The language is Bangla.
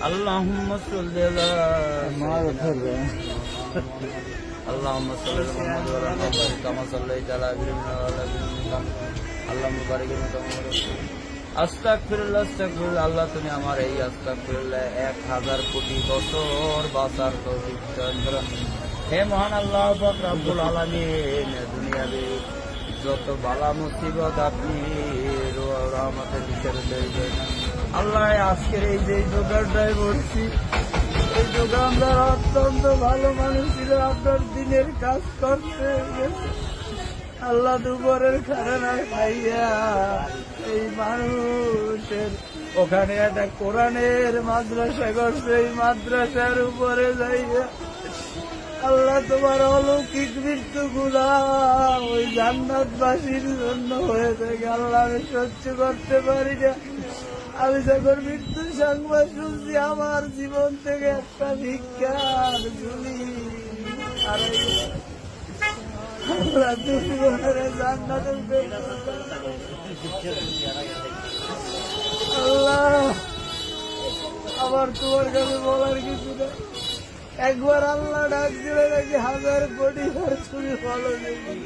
اللهم صل على سيدنا اللهم صل على محمد وعلى ال محمد كما صليت على ابراهيم وعلى ال ابراهيم اللهم بارك على محمد আস্তাগফিরুল্লাহ আস্তাগফিরুল্লাহ আল্লাহ তুমি আমার এই আস্তাগফিরুল্লাহ এক হাজার কোটি বছর বাঁচার তৌফিক দান করো। হে মহান আল্লাহ পাক রব্বুল আলামিন দুনিয়াতে যত বালা মুসিবত আপনি রো- রহমতের ভিতরে দেবেন আল্লাহ আজকের এই যে দোকানটায় বলছি এই দোকানদার অত্যন্ত ভালো মানুষ ছিল, আপনার দিনের কাজ করতে আল্লাহ দুপুরের খানা খাইয়া এই মানুষের ওখানে একটা কোরআনের মাদ্রাসা করছে, এই মাদ্রাসার উপরে যাইয়া আল্লাহ তোমার অলৌকিক মৃত্যু গুলা ওই জান্নাতবাসীর জন্য হয়ে থাকে। আল্লাহ আমি সহ্য করতে পারি না। আমি যখন মৃত্যুর সংবাদ শুনছি, আমার জীবন থেকে একটা ভিক্ষার ঝুলি আল্লাহ আবার তোমার কাছে বলার কিছু না একবার আল্লাহ ডাক দিলে নাকি হাজার কোটি আর তুমি ভালো দেখি